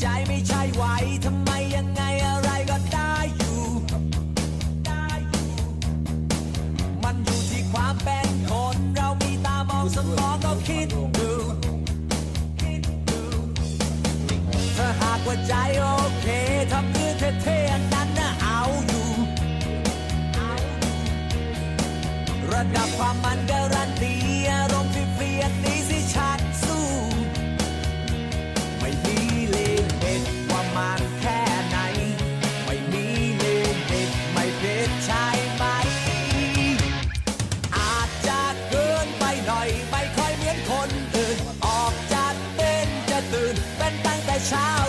ใจไม่ใช่ไหวทำไมยังไงอะไรก็ได้อยู่ได้อยู่ มันอยู่ที่ความเป็นคนเรามีตามองสมองก็คิดดูคิดดูถ้าหากว่าใจโอเคทำเรื่อเท่ๆอันนั้นนะเอาอยู่เอาอยู่ ระดับความมันการันตี อื่